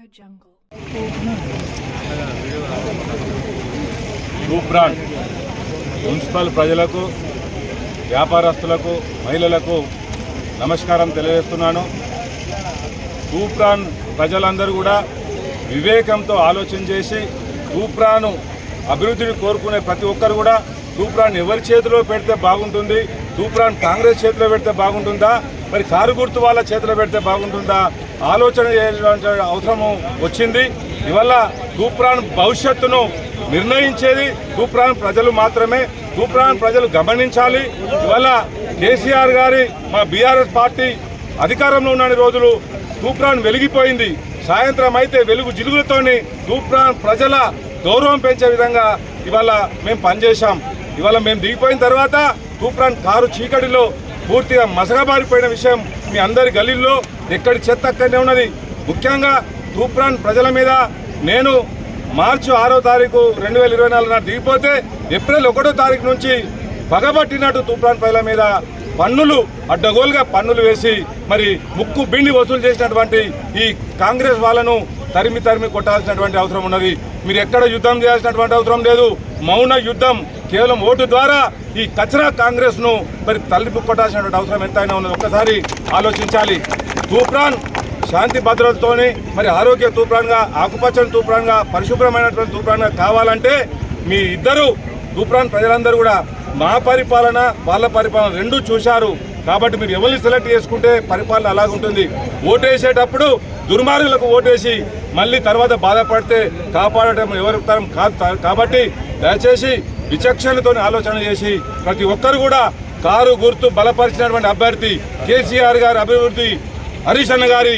Audio Jungle. Brand municipal ప్రజలకు వ్యాపారస్తులకు మహిళలకు నమస్కారం తెలియజేస్తున్నాను. భూప్రాన్ ప్రజలందరూ కూడా వివేకంతో ఆలోచన చేసి భూప్రాను అభివృద్ధిని కోరుకునే ప్రతి ఒక్కరు కూడా తూప్రాన్ ఎవరి చేతిలో పెడితే బాగుంటుంది? తూప్రాన్ కాంగ్రెస్ చేతిలో పెడితే బాగుంటుందా? మరి కారు గుర్తు వాళ్ళ చేతిలో పెడితే బాగుంటుందా? ఆలోచన చేయాల్సిన అవసరం వచ్చింది. ఇవల్ల తూప్రాన్ భవిష్యత్తును నిర్ణయించేది తూప్రాన్ ప్రజలు మాత్రమే. తూప్రాన్ ప్రజలు గమనించాలి. ఇవల్ల కేసీఆర్ గారి మా బీఆర్ఎస్ పార్టీ అధికారంలో ఉన్న రోజులు తూప్రాన్ వెలిగిపోయింది. సాయంత్రం అయితే వెలుగు జిలుగులతోని తూప్రాన్ ప్రజల గౌరవం పెంచే విధంగా ఇవాళ మేము పనిచేశాం. ఇవాళ మేము దిగిపోయిన తర్వాత తూప్రాన్ కారు చీకటిలో పూర్తిగా మసగబారిపోయిన విషయం మీ అందరి గలీల్లో ఎక్కడి చెత్త అక్కడనే ఉన్నది. ముఖ్యంగా తూప్రాన్ ప్రజల మీద నేను మార్చి ఆరో తారీఖు రెండు వేల ఇరవై నాలుగు నాడు దిగిపోతే ఏప్రిల్ ఒకటో తారీఖు నుంచి పగబట్టినట్టు తూప్రాన్ ప్రజల మీద పన్నులు అడ్డగోలుగా పన్నులు వేసి మరి ముక్కు బిండి వసూలు చేసినటువంటి ఈ కాంగ్రెస్ వాళ్ళను తరిమి తరిమి కొట్టాల్సినటువంటి అవసరం ఉన్నది. మీరు ఎక్కడ యుద్ధం చేయాల్సినటువంటి అవసరం లేదు. మౌన యుద్ధం కేవలం ఓటు ద్వారా ఈ కచరా కాంగ్రెస్ను మరి తల్లిపు కొట్టాల్సినటువంటి అవసరం ఎంతైనా ఉన్నది. ఒక్కసారి ఆలోచించాలి. తూప్రాన్ శాంతి భద్రతతోని మరి ఆరోగ్య తూప్రాన్గా ఆకుపచ్చని తూప్రాన్గా పరిశుభ్రమైనటువంటి తూప్రాన్గా కావాలంటే మీ ఇద్దరు తూప్రాన్ ప్రజలందరూ కూడా మా పరిపాలన వాళ్ళ పరిపాలన రెండూ చూశారు. కాబట్టి మీరు ఎవరిని సెలెక్ట్ చేసుకుంటే పరిపాలన అలాగుంటుంది. ఓటేసేటప్పుడు దుర్మార్గులకు ఓటేసి మళ్ళీ తర్వాత బాధపడితే కాపాడటం ఎవరి తరం కాదు కాబట్టి దయచేసి విచక్షణతో ఆలోచన చేసి ప్రతి ఒక్కరు కూడా కారు గుర్తు బలపరిచినటువంటి అభ్యర్థి కేసీఆర్ గారి అభివృద్ధి హరీష్ అన్న గారి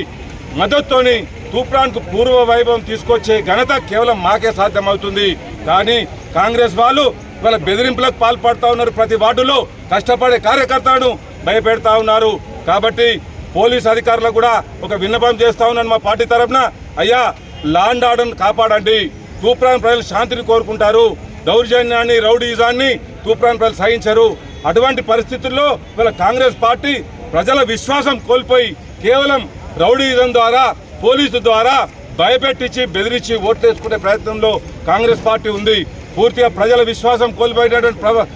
మద్దతుతోని తూప్రాన్కు పూర్వ వైభవం తీసుకొచ్చే ఘనత కేవలం మాకే సాధ్యమవుతుంది. కానీ కాంగ్రెస్ వాళ్ళు ఇవాళ బెదిరింపులకు పాల్పడుతూ ఉన్నారు. ప్రతి వార్డులో కష్టపడే కార్యకర్తలను భయపెడతా ఉన్నారు. కాబట్టి పోలీస్ అధికారులకు కూడా ఒక విన్నపం చేస్తా ఉన్నాను మా పార్టీ తరఫున. అయ్యా లాండ్ ఆర్డర్ను కాపాడండి. తూప్రాన్ ప్రజలు శాంతిని కోరుకుంటారు. దౌర్జన్యాన్ని రౌడీజాన్ని తూప్రాన్ ప్రజలు సహించరు. అటువంటి పరిస్థితుల్లో ఇవాళ కాంగ్రెస్ పార్టీ ప్రజల విశ్వాసం కోల్పోయి కేవలం రౌడీజం ద్వారా పోలీసు ద్వారా భయపెట్టించి బెదిరించి ఓట్లేసుకునే ప్రయత్నంలో కాంగ్రెస్ పార్టీ ఉంది. పూర్తిగా ప్రజల విశ్వాసం కోల్పోయినటువంటి ప్ర-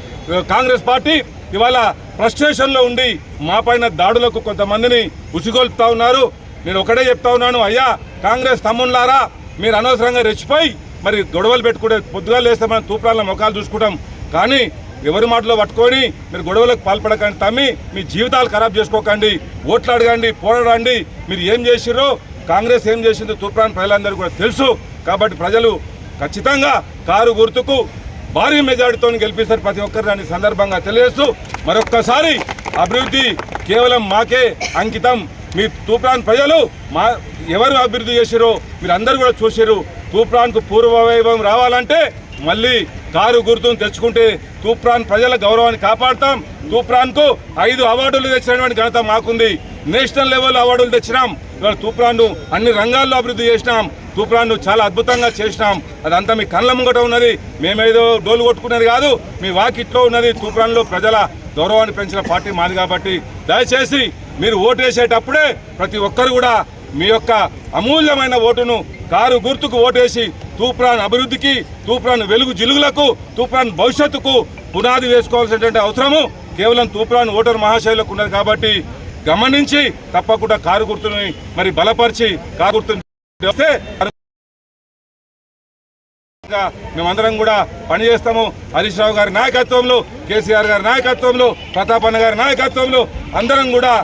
కాంగ్రెస్ పార్టీ ఇవాళ ఫ్రస్ట్రేషన్లో ఉండి మా పైన దాడులకు కొంతమందిని ఉసిగొల్పుతా ఉన్నారు. నేను ఒకటే చెప్తా ఉన్నాను అయ్యా కాంగ్రెస్ తమ్ముళ్ళారా మీరు అనవసరంగా రెచ్చిపోయి మరి గొడవలు పెట్టుకుంటే పొద్దుగా లేస్తే మనం తూప్రాల ముఖాలు చూసుకుంటాం. కానీ ఎవరి మాటలో పట్టుకొని మీరు గొడవలకు పాల్పడకండి తమ్మి మీ జీవితాలు ఖరాబ్ చేసుకోకండి ఓట్లు అడగండి పోరాడండి మీరు ఏం చేసిర్రో కాంగ్రెస్ ఏం చేసిందో తూప్రాన్ ప్రజలందరూ కూడా తెలుసు. కాబట్టి ప్రజలు ఖచ్చితంగా కారు గుర్తుకు భారీ మెజార్టీతో గెలిపిస్తారు ప్రతి ఒక్కరు. దాని సందర్భంగా తెలియజేస్తూ మరొక్కసారి అభివృద్ధి కేవలం మాకే అంకితం. మీ తూప్రాన్ ప్రజలు మా ఎవరు అభివృద్ధి చేసిరో మీరు అందరూ కూడా చూసారు తూప్రాన్కు పూర్వ వైభవం రావాలంటే మళ్ళీ కారు గుర్తును తెచ్చుకుంటే తూప్రాన్ ప్రజల గౌరవాన్ని కాపాడతాం. తూప్రాన్కు ఐదు అవార్డులు తెచ్చినటువంటి ఘనత మాకుంది. నేషనల్ లెవెల్ అవార్డులు తెచ్చినాం. ఇవాళ తూప్రాన్ను అన్ని రంగాల్లో అభివృద్ధి చేసినాం. తూప్రాన్ను చాలా అద్భుతంగా చేసినాం. అదంతా మీ కళ్ళ ముంగట ఉన్నది. మేమేదో డోలు కొట్టుకున్నది కాదు. మీ వాకిట్లో ఉన్నది తూప్రాన్లో ప్రజల గౌరవాన్ని పెంచిన పార్టీ మాది కాబట్టి దయచేసి మీరు ఓటు వేసేటప్పుడే ప్రతి ఒక్కరు కూడా మీ యొక్క అమూల్యమైన ఓటును కారు గుర్తుకు ఓటేసి తూప్రాన్ అభివృద్ధికి తూప్రాన్ వెలుగు జిలుగులకు తూప్రాన్ భవిష్యత్తుకు పునాది వేసుకోవాల్సినటువంటి అవసరము కేవలం తూప్రాన్ ఓటర్ మహాశైలకు ఉన్నది కాబట్టి గమనించి తప్పకుండా కారు గుర్తుని మరి బలపరిచి కారు గుర్తుని వస్తే మేమందరం కూడా పనిచేస్తాము హరీష్ రావు గారి నాయకత్వంలో కేసీఆర్ గారి నాయకత్వంలో ప్రతాపన్న గారి నాయకత్వంలో అందరం కూడా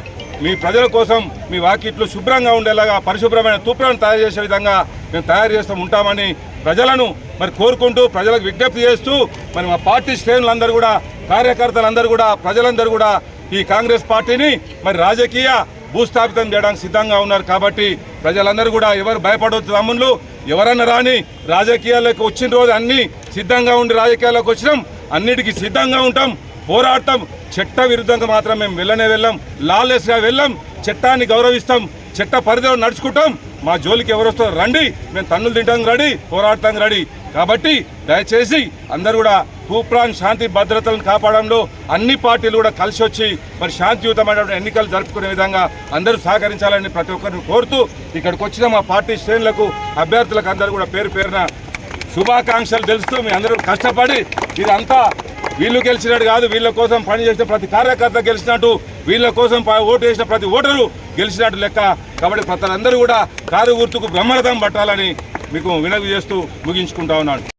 మీ ప్రజల కోసం మీ వాకిట్లు శుభ్రంగా ఉండేలాగా పరిశుభ్రమైన తూప్రాన్ని తయారు చేసే విధంగా మేము తయారు చేస్తూ ఉంటామని ప్రజలను మరి కోరుకుంటూ ప్రజలకు విజ్ఞప్తి చేస్తూ మరి మా పార్టీ శ్రేణులందరూ కూడా కార్యకర్తలందరూ కూడా ప్రజలందరూ కూడా ఈ కాంగ్రెస్ పార్టీని మరి రాజకీయ భూస్థాపితం చేయడానికి సిద్ధంగా ఉన్నారు కాబట్టి ప్రజలందరూ కూడా ఎవరు భయపడవద్దు తమ్ముళ్ళు ఎవరన్నా రాని రాజకీయాల్లోకి వచ్చిన రోజు అన్ని సిద్ధంగా ఉండి రాజకీయాల్లోకి వచ్చినాం అన్నిటికీ సిద్ధంగా ఉంటాం. పోరాడతాం చట్ట విరుద్ధంగా మాత్రం మేము వెళ్ళనే వెళ్ళాం. లాలెస్గా వెళ్ళాం. చట్టాన్ని గౌరవిస్తాం. చట్ట పరిధిలో నడుచుకుంటాం. మా జోలికి ఎవరు వస్తారో రండి. మేము తన్నులు తింటాం రెడీ. పోరాడతాం రెడీ. కాబట్టి దయచేసి అందరూ కూడా కూప్రాన్ శాంతి భద్రతలను కాపాడంలో అన్ని పార్టీలు కూడా కలిసి వచ్చి మరి శాంతియుతమైనటువంటి ఎన్నికలు జరుపుకునే విధంగా అందరూ సహకరించాలని ప్రతి ఒక్కరిని కోరుతూ ఇక్కడికి వచ్చిన మా పార్టీ శ్రేణులకు అభ్యర్థులకు అందరూ కూడా పేరు పేరున శుభాకాంక్షలు తెలుస్తూ మీ అందరూ కష్టపడి ఇదంతా వీళ్ళు గెలిచినట్టు కాదు వీళ్ళ కోసం పనిచేసిన ప్రతి కార్యకర్త గెలిచినట్టు వీళ్ళ కోసం ప- ఓటు వేసిన ప్రతి ఓటరు గెలిచినట్టు లెక్క. కాబట్టి ప్రతలందరూ కూడా కారు గుర్తుకు బ్రహ్మరథం పట్టాలని మీకు వినవి చేస్తూ ముగించుకుంటా ఉన్నాను.